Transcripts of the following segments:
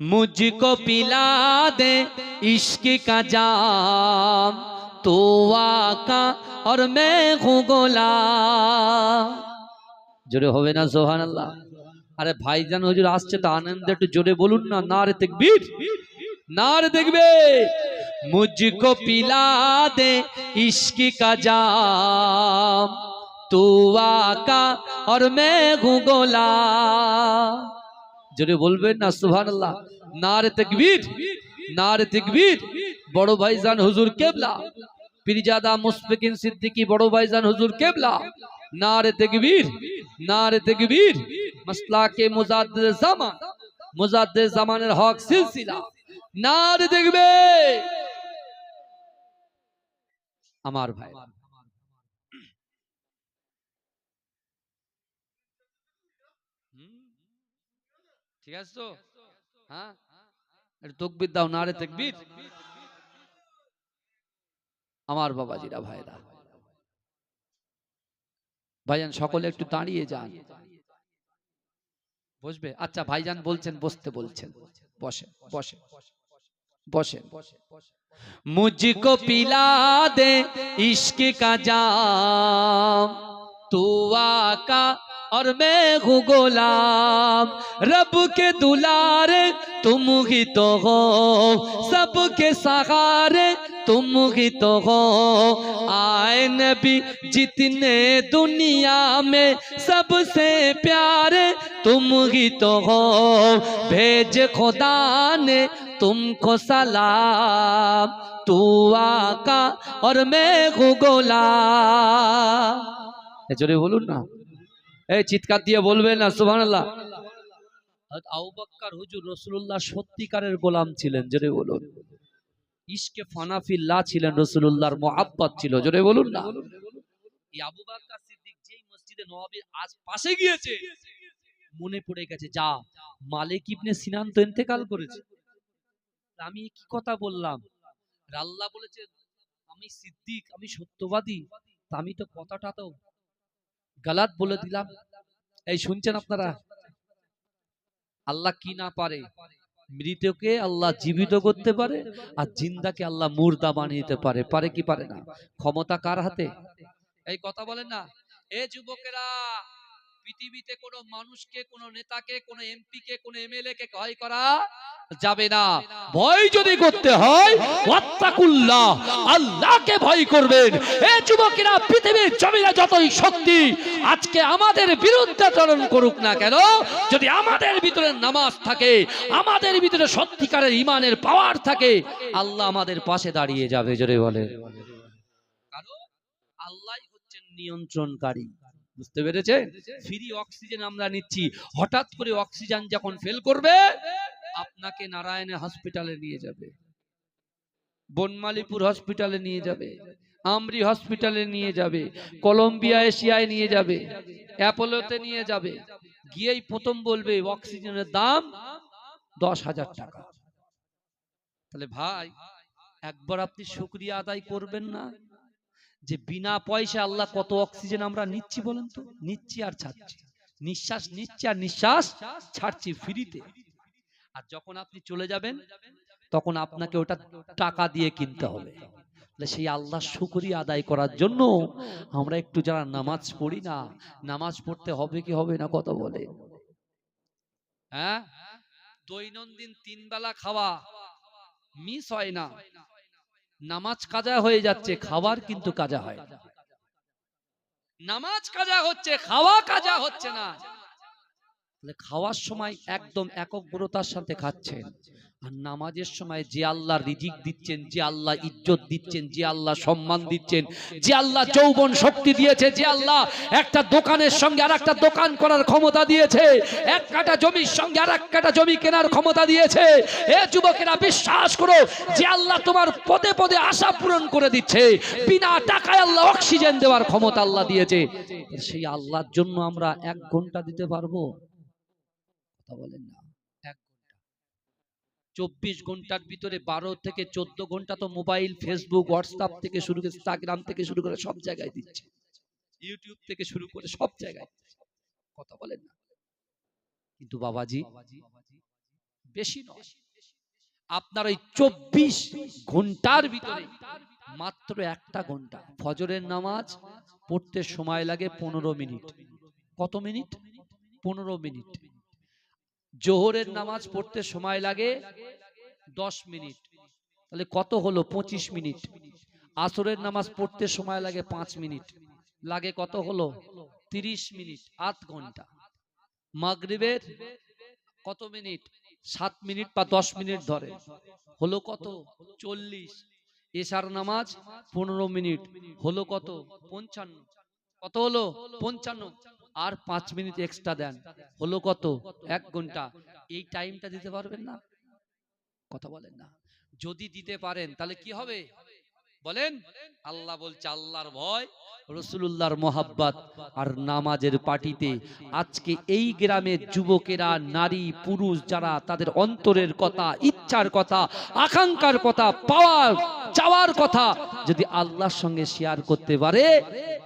मुझको पिला दे, इश्क का जाम तो का, और मैं हूँ गोला জোরে হবে না সোহান আল্লাহ আরে ভাইজান হজুর আসছে তো আনন্দে একটু জোরে বলুন না না রে দেখবির না রে দেখবে মুঝকো পিলা দে ইশকি কা জাম তুয়া কা আর মে গুগোলা জোরে বলবেন না, সুবহানাল্লাহ। নারে তাকবীর নারে তাকবীর। বড় ভাইজান হুজুর কেবলা। পীরজাদা মুশফিকিন সিদ্দিকী, বড় ভাইজান হুজুর কেবলা। না নারে তাকবীর নারে তাকবীর। মাসলা কে মুজাদ্দিদ জামান, মুজাদ্দিদ জামানের হক সিলসিলা। নারে দেখবে আমার ভাই। ঠিক আছে তো? হ্যাঁ? হ্যাঁ? তকবির দাও নারে তকবির। আমার বাবাজিরা ভাইরা ভাইজান সকলে একটু দাঁড়িয়ে যান। বসবে? আচ্ছা ভাইজান বলছেন বসতে বলছেন। বসে বসে বসে। মুজিকো পিলা দে ইশকে কাজাম तू आका और मैं हूँ गुलाम। रब के दुलारे तुम ही तो हो, सब के सहारे तुम ही तो हो। आए नबी, जितने दुनिया में सबसे प्यारे तुम ही तो हो। भेज खुदा ने तुमको सलाम तू आका और मैं हूँ गुलाम। জোরে বলুন না। এই চিৎকার দিয়ে বলবেন না রাসূলুল্লাহ সত্যিকারের গোলাম ছিলেন, জোরে বলুন। ইশকে ফানাফিল্লাহ ছিলেন রাসূলুল্লাহর মুহাব্বত ছিল, জোরে বলুন না। আবু সিদ্দিক যেই মসজিদে আজ পাশে গিয়েছে, মনে পড়ে গেছে, যা, মালিক ইবনে সিনান তো ইন্তেকাল করেছে। আমি কি কথা বললাম? আল্লাহ বলেছে, আমি সিদ্দিক, আমি সত্যবাদী। আমি তো কথাটা তো গালাত বলে দিলাম। এই শুনছেন আপনারা? আল্লাহ কি না পারে? মৃতকে আল্লাহ জীবিত করতে পারে আর জিন্দাকে আল্লাহ মুর্দা বানিয়ে দিতে পারে। পারে কি পারে না? ক্ষমতা কার হাতে? এই কথা বলেন না। এ যুবকেরা পৃথিবীতে কোনো মানুষকে, কোনো নেতাকে, কোনো এমপি কে কোনো এমএলএ কে ভয় করা যাবে না। ভয় যদি করতে হয় আল্লাহকে ভয় করবেন। এ যুবকেরা, পৃথিবীর যতই শক্তি আজকে আমাদের বিরুদ্ধে করুক না কেন, যদি আমাদের ভিতরে নামাজ থাকে, আমাদের ভিতরে সত্যিকারের ইমানের পাওয়ার থাকে, আল্লাহ আমাদের পাশে দাঁড়িয়ে যাবে, জোরে বলে আল্লাহ হচ্ছেন নিয়ন্ত্রণকারী। বুঝতে পেরেছে? ফ্রি অক্সিজেন আমরা নিচ্ছি। হঠাৎ করে অক্সিজেন যখন ফেল করবে, আপনাকে নারায়ণে হসপিটালে নিয়ে যাবে। বনমালীপুর হসপিটালে নিয়ে যাবে। আমরি হসপিটালে নিয়ে যাবে। কলম্বিয়া এশিয়ায় নিয়ে যাবে। অ্যাপোলোতে নিয়ে যাবে। গিয়েই প্রথম বলবে, অক্সিজেনের দাম দশ হাজার টাকা। তাহলে ভাই, একবার আপনি শুক্রিয়া আদায় করবেন না? যে বিনা পয়সা আল্লাহ কত অক্সিজেন আমরা নিচ্ছি বলেন তো? নিচ্ছি আর ছাড়ছি। নিঃশ্বাস নিচ্ছি আর নিঃশ্বাস ছাড়ছি ফ্রিতে আর যখন আপনি চলে যাবেন, তখন আপনাকে ওটা টাকা দিয়ে কিনতে হবে। সেই আল্লাহ শুকরিয়া আদায় করার জন্য আমরা একটু যারা নামাজ পড়ি না, নামাজ পড়তে হবে কি হবে না কত বলে? হ্যাঁ? দৈনন্দিন তিন বেলা খাওয়া মিস হয় না। নামাজ কাজা হয়ে যাচ্ছে, খাওয়ার কিন্তু কাজা হয়। নামাজ কাজা হচ্ছে, খাওয়া কাজা হচ্ছে না খাওয়ার সময় একদম একগ্রতার সাথে খাচ্ছেন আর নামাজের সময় যে আল্লাহ রিজিক দিচ্ছেন, যে আল্লাহ ইজ্জত দিচ্ছেন, যে আল্লাহ সম্মান দিচ্ছেন, যে আল্লাহ যৌবন শক্তি দিয়েছে, যে আল্লাহ একটা দোকানের সঙ্গে আর একটা দোকান করার ক্ষমতা দিয়েছে, এক কাটা জমির সঙ্গে আর এক কাটা জমি কেনার ক্ষমতা দিয়েছে। এ যুবকেরা বিশ্বাস করো, যে আল্লাহ তোমার পদে পদে আশা পূরণ করে দিচ্ছে, বিনা টাকায় আল্লাহ অক্সিজেন দেওয়ার ক্ষমতা আল্লাহ দিয়েছে। সেই আল্লাহর জন্য আমরা এক ঘণ্টা দিতে পারব? কথা বলেন না। চব্বিশ ঘণ্টার ভিতরে বারো থেকে চোদ্দ ঘণ্টা তো মোবাইল ফেসবুক হোয়াটসঅ্যাপ থেকে শুরু করে ইনস্টাগ্রাম থেকে শুরু করে সব জায়গায় দিচ্ছে। ইউটিউব থেকে শুরু করে সব জায়গায় কথা বলেন না। কিন্তু বাবাজি, বেশি নয়। আপনার ওই চব্বিশ ঘণ্টার ভিতরে মাত্র একটা ঘণ্টা ফজরের নামাজ পড়তে সময় লাগে পনেরো মিনিট। কত মিনিট? পনেরো মিনিট। জোহরের নামাজ পড়তে সময় লাগে দশ মিনিট। তাহলে কত হলো? পঁচিশ মিনিট। আসরের নামাজ পড়তে সময় লাগে পাঁচ মিনিট। লাগে কত হলো? তিরিশ মিনিট, আধ ঘণ্টা। মাগরিবের কত মিনিট? সাত মিনিট বা দশ মিনিট ধরে। হলো কত? চল্লিশ। এশার নামাজ পনেরো মিনিট। হলো কত? পঞ্চান্ন। কত হলো? পঞ্চান্ন। আর পাঁচ মিনিট এক্সট্রা দেন। হলো কত? এক ঘণ্টা। এই টাইমটা দিতে পারবেন না? কথা বলেন না। যদি দিতে পারেন, তাহলে কি হবে? বলেন, আল্লাহ বলছে, আল্লাহর ভয় রসুল্লাহর মোহাব্বত আর নামাজের পার্টিতে আজকে এই গ্রামের যুবকেরা, নারী, পুরুষ যারা তাদের অন্তরের কথা, ইচ্ছার কথা, আকাঙ্ক্ষার কথা, পাওয়ার, চাওয়ার কথা যদি আল্লাহর সঙ্গে শেয়ার করতে পারে,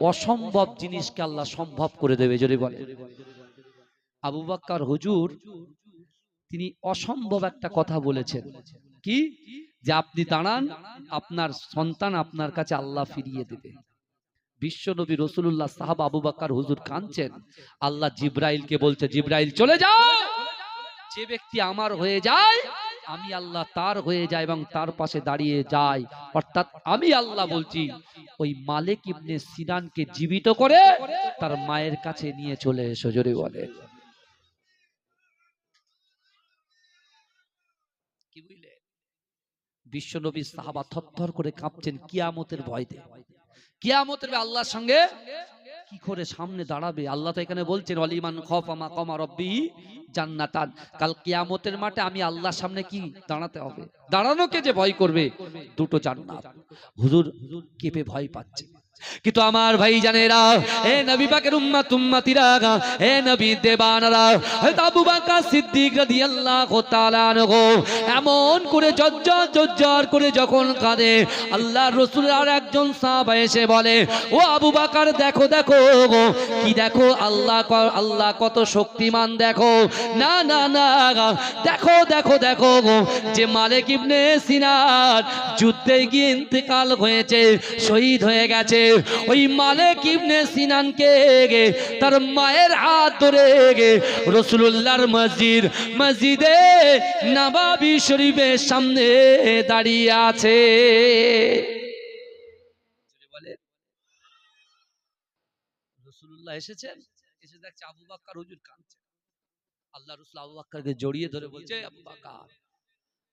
অসম্ভব জিনিসকে আল্লাহ সম্ভব করে দেবে, যদি বলে। আবু বাক্কার হুজুর, তিনি অসম্ভব একটা কথা বলেছেন। কি? যে আপনি দাঁড়ান, আপনার সন্তান আপনার কাছে আল্লাহ ফিরিয়ে দেবে। বিশ্বনবী রসুল্লাহ সাহাব আবু বাক্কার হুজুর কাঁদছেন। আল্লাহ জিব্রাইলকে বলছে, জিব্রাইল, চলে যাও। যে ব্যক্তি আমার হয়ে যায়, আমি আল্লাহ তার হয়ে যায় এবং তার পাশে দাঁড়িয়ে যায় অর্থাৎ আমি আল্লাহ বলছি, ওই মালিক ইবনে সিনানকে জীবিত করে তার মায়ের কাছে নিয়ে চলে এসো। জোরে বলে কি বুঝলে বিশ্বনবী সাহাবা থরথর করে কাঁপছেন কিয়ামতের ভয়তে। কিয়ামতের আল্লাহর সঙ্গে কি করে সামনে দাঁড়াবে? আল্লাহ তো এখানে বলছেন অলিমান খফামা কমা রব্বি জান্নাতান। কাল কিয়ামতের মাঠে আমি আল্লাহর সামনে কি দাঁড়াতে হবে? দাঁড়ানোকে যে ভয় করবে? দুটো জান্নাত। হুজুর কেঁপে ভয় পাচ্ছে। কিন্তু আমার ভাই জানেরা এ নবী পাকের উম্মাত উম্মাতিরা এ নবী দেবানারা, হযরত আবু বকর সিদ্দিক রাদিয়াল্লাহু তাআলা আনহু, এমন করে জজ্জর জজ্জর করে যখন কাঁদে, আল্লাহর রাসূল আর একজন সাহাবা এসে বলে, ও আবু বকর, দেখো দেখো কি দেখো? আল্লাহ আল্লাহ কত শক্তিমান, দেখো, না না না দেখো দেখো দেখো যে মালিক ইবনে সিনার যুদ্ধে গিয়ে ইন্তেকাল হয়েছে, শহীদ হয়ে গেছে ওই মালিক ইবনে সিনানকে তার মায়ের হাত ধরে গে। রসুল্লাহর মসজিদ, মসজিদে নবাবি শরীফের সামনে দাঁড়িয়ে আছে। আল্লাহ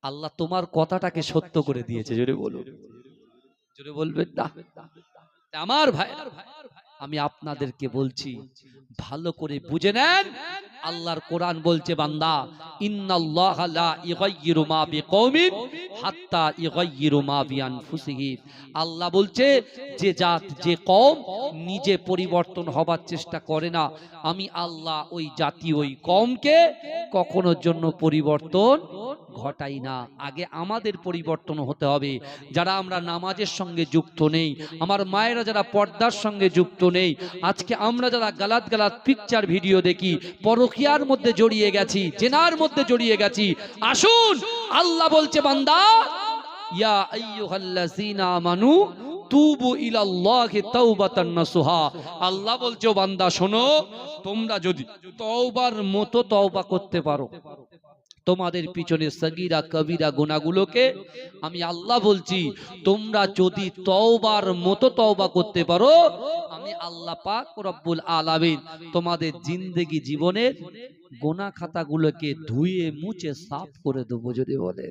আল্লাহ তোমার কথাটাকে সত্য করে দিয়েছে। জোরে বলুন জোরে বলবেন না। আমার ভাই আমি আপনাদেরকে বলছি, ভালো করে বুঝে নেন। আল্লাহর কোরআন বলছে, বান্দা হাত্তা আল্লাহ বলছে, যে জাত, যে কম নিজে পরিবর্তন হবার চেষ্টা করে না। আমি আল্লাহ ওই জাতি, ওই কমকে কখনোর জন্য পরিবর্তন ঘটাই না। আগে আমাদের পরিবর্তন হতে হবে। যারা আমরা নামাজের সঙ্গে যুক্ত নেই, আমার মায়েরা যারা পর্দার সঙ্গে যুক্ত নেই, আজকে আমরা যারা গালাত গালাত পিকচার ভিডিও দেখি, পরকিয়ার মধ্যে জড়িয়ে গেছি, জেনার মধ্যে জড়িয়ে গেছি, আসুন, আল্লাহ বলছে, বান্দা আল্লাহ বলছে বান্দা, শোনো, তোমরা যদি তওবার মতো তওবা করতে পারো। তোমাদের পিছনে সগিরা, কবিরা গোনাগুলোকে আমি আল্লাহ বলছি, তোমরা যদি তওবার মতো তওবা করতে পারো, আমি আল্লাহ পাক রব্বুল আলামিন তোমাদের জিন্দেগি জীবনের গোনা খাতাগুলোকে ধুয়ে মুছে সাফ করে দেবো যদি বলে